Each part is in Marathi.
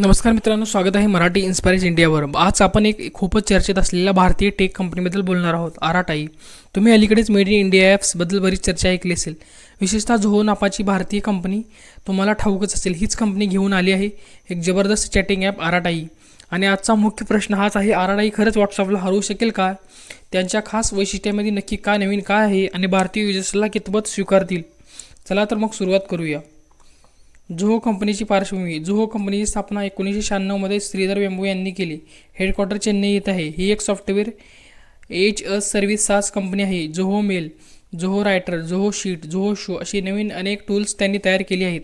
नमस्कार मित्रांनो स्वागत आहे मराठी इन्स्पायर्स इंडियावर आज आपण एक खूपच चर्चेत असलेल्या भारतीय टेक कंपनीबद्दल बोलणार आहोत आराटाई. तुम्ही अलीकडेच मेड इन इंडिया ॲप्सबद्दल बरीच चर्चा ऐकली असेल. विशेषतः झोहो नापाची भारतीय कंपनी तुम्हाला ठाऊकच असेल हीच कंपनी घेऊन आली आहे एक जबरदस्त चॅटिंग ॲप आराटाई. आणि आजचा मुख्य प्रश्न हाच आहे आराटाई खरंच व्हॉट्सअपला हरवू शकेल का? त्यांच्या खास वैशिष्ट्यामध्ये नक्की काय नवीन काय आहे? आणि भारतीय युजर्सला कितपत स्वीकारतील? चला तर मग सुरुवात करूया. जुहो कंपनीची पार्श्वभूमी. जुहो कंपनीची स्थापना एकोणीसशे शहाण्णवमध्ये श्रीधर वेंबू यांनी केली. हेडक्वार्टर चेन्नई येत आहे. ही एक software as a service SaaS company आहे. Zoho mail Zoho writer Zoho sheet Zoho show अशी नवीन अनेक टूल्स त्यांनी तयार केली आहेत.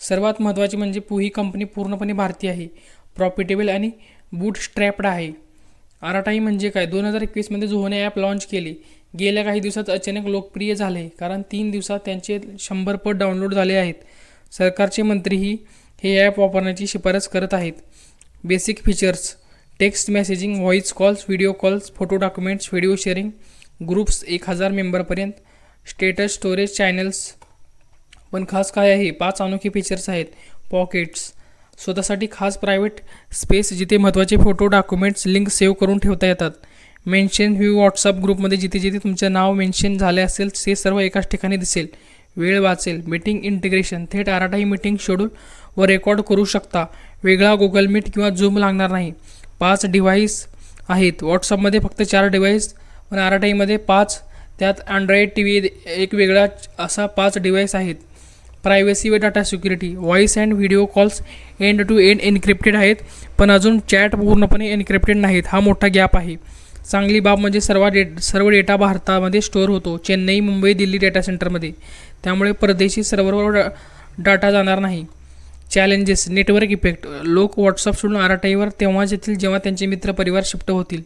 सर्वात महत्त्वाचे म्हणजे पु ही कंपनी पूर्णपणे भारतीय आहे. प्रॉफिटेबल आणि बूट स्ट्रॅप्ड आहे. आराटाई म्हणजे काय? दोन हजार एकवीसमध्ये जोहोने ॲप लॉन्च केले. गेल्या काही दिवसात अचानक लोकप्रिय झाले कारण तीन दिवसात त्यांचे शंभर पट डाउनलोड झाले आहेत. सरकारचे मंत्रीही हे ॲप वापरण्याची शिफारस करत आहेत. Basic features text messaging voice calls video calls photo documents video sharing groups एक हजार मेंबरपर्यंत स्टेटस स्टोरेज चॅनल्स पण खास काय आहे? पाच अनोखे फीचर्स आहेत. पॉकेट्स स्वतःसाठी खास प्रायव्हेट स्पेस जिथे महत्त्वाचे फोटो डॉक्युमेंट्स लिंक सेव्ह करून ठेवता येतात. मेन्शन व्ह्यू व्हॉट्सअप ग्रुपमध्ये जिथे जिथे तुमचं नाव मेन्शन झाले असेल ते सर्व एकाच ठिकाणी दिसेल. वेळ वाचेल. मीटिंग इंटिग्रेशन थेट आराठाई मीटिंग शेड्यूल व रेकॉर्ड करू शकता. वेगळा गुगल मीट किंवा झूम लागणार नाही. पाच डिव्हाइस आहेत. व्हॉट्सअपमध्ये फक्त चार डिव्हाइस पण आराटाईमध्ये पाच. त्यात अँड्रॉइड टी व्ही एक वेगळा असा पाच डिव्हाइस आहेत. प्रायव्हसी व data security voice and video calls end to end encrypted आहेत. पण अजून चॅट पूर्णपणे एनक्रिप्टेड नाहीत. हा मोठा गॅप आहे. चांगली बाब म्हणजे सर्व डे सर्व डेटा भारतामध्ये स्टोअर होतो. चेन्नई मुंबई दिल्ली डेटा सेंटरमध्ये त्यामुळे परदेशी सर्व्हरवर डा डाटा जाणार नाही. चॅलेंजेस नेटवर्क इफेक्ट लोक व्हॉट्सअप सोडून आराटाईवर तेव्हाच येतील जेव्हा त्यांचे मित्र परिवार शिफ्ट होतील.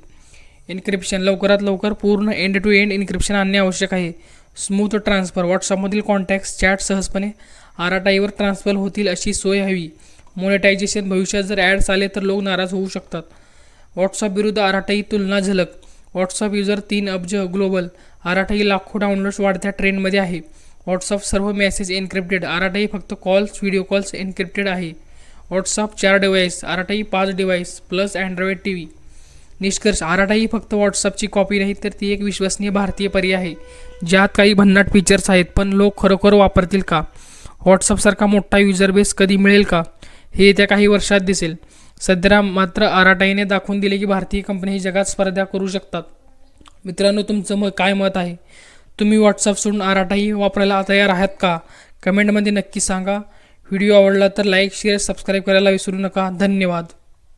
इन्क्रिप्शन लवकरात लवकर पूर्ण एंड टू एंड इन्क्रिप्शन आणणे आवश्यक आहे. स्मूथ ट्रान्सफर व्हॉट्सअपमधील कॉन्टॅक्ट्स चॅट सहजपणे आराटाईवर ट्रान्सफर होतील अशी सोय हवी. मोनेटायझेशन भविष्यात जर ॲड्स आले तर लोक नाराज होऊ शकतात. व्हॉट्सअप विरुद्ध आराटाई तुलना झलक. व्हॉट्सअप युजर तीन अब्ज ग्लोबल. आराठाई लाखो डाउनलोड्स वाढत्या ट्रेंडमध्ये आहे. व्हॉट्सअप सर्व मेसेज एन्क्रिप्टेड आराटाई फक्त कॉल्स व्हिडिओ कॉल्स एन्क्रिप्टेड आहे. व्हॉट्सअप चार डिव्हाइस आराटाई पाच device plus Android T V निष्कर्ष आराटाई फक्त व्हॉट्सअपची कॉपी नाही तर ती एक विश्वसनीय भारतीय पर्याय आहे. ज्यात काही भन्नाट फीचर्स आहेत पण लोक खरोखर वापरतील का? व्हॉट्सअपसारखा मोठा युजर बेस कधी मिळेल का? हे येत्या काही वर्षात दिसेल. सध्या मात्र आराटाईने दाखवून दिले की भारतीय कंपनी ही जगात स्पर्धा करू शकतात. मित्रांनो तुमचं मग काय मत आहे? तुम्ही व्हॉट्सअप सोडून आराटाई वापरायला तयार आहात का? कमेंटमध्ये नक्की सांगा. व्हिडिओ आवडला तर लाईक शेअर सबस्क्राईब करायला विसरू नका. धन्यवाद.